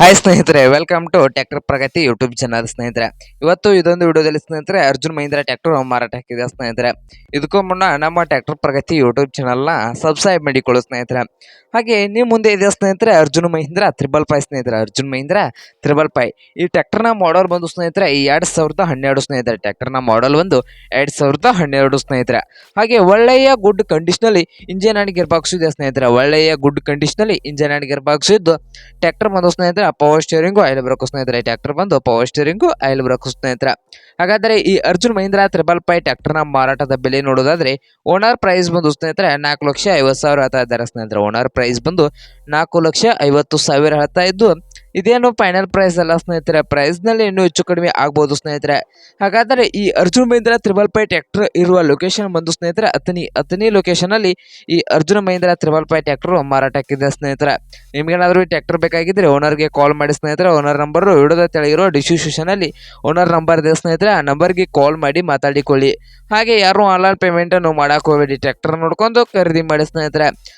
Hi ಸ್ನೇಹಿತರೆ. Welcome to tractor Pragati YouTube channel ಸ್ನೇಹಿತರೆ. ಇವತ್ತು ಇದೊಂದು ವಿಡಿಯೋದಲ್ಲಿ, ಸ್ನೇಹಿತರೆ, ಅರ್ಜುನ್ ಮಹಿಂದ್ರ ಟ್ರ್ಯಾಕ್ಟರ್ ಮಾರಾಟ ಹಾಕಿದೆ ಸ್ನೇಹಿತರೆ? ಇದಕ್ಕೂ ಮುನ್ನ ನಮ್ಮ ಟ್ಯಾಕ್ಟರ್ ಪ್ರಗತಿ ಯೂಟ್ಯೂಬ್ ಚಾನಲ್ನ ಸಬ್ಸ್ಕ್ರೈಬ್ ಮಾಡಿಕೊಳ್ಳು, ಸ್ನೇಹಿತರೆ. ಹಾಗೆ ನಿಮ್ಮ ಮುಂದೆ ಇದೆ ಸ್ನೇಹಿತರೆ? ಅರ್ಜುನ್ ಮಹಿಂದ್ರ ತ್ರಿಬಲ್ ಫೈ ಸ್ನೇಹಿತರೆ. ಅರ್ಜುನ್ ಮಹಿಂದ್ರ ತ್ರಿಬಲ್ ಫೈ ಈ ಟ್ರ್ಯಾಕ್ಟರ್ನ ಮಾಡಲ್ ಬಂದು, ಸ್ನೇಹಿತರೆ ಎರಡು ಸಾವಿರದ ಹನ್ನೆರಡು, ಸ್ನೇಹಿತರೆ. ಟ್ರ್ಯಾಕ್ಟರ್ನ ಮಾಡಲ್ ಬಂದು ಎರಡು ಸಾವಿರದ ಹನ್ನೆರಡು, ಸ್ನೇಹಿತರೆ. ಹಾಗೆ, ಒಳ್ಳೆಯ ಗುಡ್ ಕಂಡೀಷನಲ್ಲಿ ಇಂಜಿನ್ ಆ್ಯಂಡ್ ಬಾಕ್ಸ್ ಇದೆ, ಸ್ನೇಹಿತರೆ. ಒಳ್ಳೆಯ ಗುಡ್ ಕಂಡೀಷನಲ್ಲಿ ಇಂಜಿನ್ ಆ್ಯಂಡ್ ಗೇರ್ ಬಾಕ್ಸ್ ಇದ್ದು ಬಂದು, ಸ್ನೇಹಿತರೆ ಪವರ್ ಸ್ಟೇರಿಂಗು ಆಯಿಲ್ ಸ್ನೇಹಿತರ ಸ್ನೇಹಿತರೆ ಟ್ಯಾಕ್ಟರ್ ಬಂದು ಪವರ್ ಸ್ಟೇರಿಂಗು ಆಯಿಲ್ ಬ್ರೇಕು ಸ್ನೇಹಿತರೆ ಹಾಗಾದರೆ ಈ ಅರ್ಜುನ್ ಮಹೀಂದ್ರ ತ್ರಿಬಲ್ ಫೈ ಟ್ಯಾಕ್ಟರ್ನ ಮಾರಾಟದ ಬೆಲೆ ನೋಡೋದಾದ್ರೆ ಓನರ್ ಪ್ರೈಸ್ ಬಂದು ಸ್ನೇಹಿತರೆ ನಾಲ್ಕು ಲಕ್ಷ ಐವತ್ತು ಸಾವಿರ ಹೇಳ್ತಾ ಇದ್ದಾರೆ ಸ್ನೇಹಿತರೆ ಓನರ್ ಪ್ರೈಸ್ ಬಂದು ನಾಲ್ಕು ಲಕ್ಷ ಐವತ್ತು ಸಾವಿರ ಹೇಳ್ತಾ ಇದ್ದು ಇದೇನು ಫೈನಲ್ ಪ್ರೈಸ್ ಅಲ್ಲ ಸ್ನೇಹಿತರೆ. ಪ್ರೈಸ್ನಲ್ಲಿ ಇನ್ನೂ ಹೆಚ್ಚು ಕಡಿಮೆ ಆಗ್ಬೋದು ಸ್ನೇಹಿತರೆ. ಹಾಗಾದರೆ ಈ Arjun Mahindra triple five tractor ಇರುವ ಲೊಕೇಶನ್ ಬಂದು ಸ್ನೇಹಿತರೆ ಅತನಿ ಅತನಿ ಲೊಕೇಶನಲ್ಲಿ ಈ Arjun Mahindra triple five tractor ಮಾರಾಟಕ್ಕಿದೆ ಸ್ನೇಹಿತರೆ. ನಿಮಗೇನಾದರೂ ಈ ಟ್ರ್ಯಾಕ್ಟರ್ ಬೇಕಾಗಿದ್ದರೆ ಓನರ್ಗೆ ಕಾಲ್ ಮಾಡಿ ಸ್ನೇಹಿತರೆ. ಓನರ್ ನಂಬರು ವಿಡಿಯೋದ ತೆಳಗಿರೋ ಡಿಸ್ಕ್ರಿಪ್ಷನಲ್ಲಿ ಓನರ್ ನಂಬರ್ ಇದೆ ಸ್ನೇಹಿತರೆ. ಆ ನಂಬರ್ಗೆ ಕಾಲ್ ಮಾಡಿ ಮಾತಾಡಿಕೊಳ್ಳಿ. ಹಾಗೆ ಯಾರು ಆನ್ಲೈನ್ ಪೇಮೆಂಟನ್ನು ಮಾಡಕ್ಕೆ ಹೋಗಬೇಡಿ. ಟ್ರ್ಯಾಕ್ಟರ್ ನೋಡ್ಕೊಂಡು ಖರೀದಿ ಮಾಡಿ ಸ್ನೇಹಿತರೆ.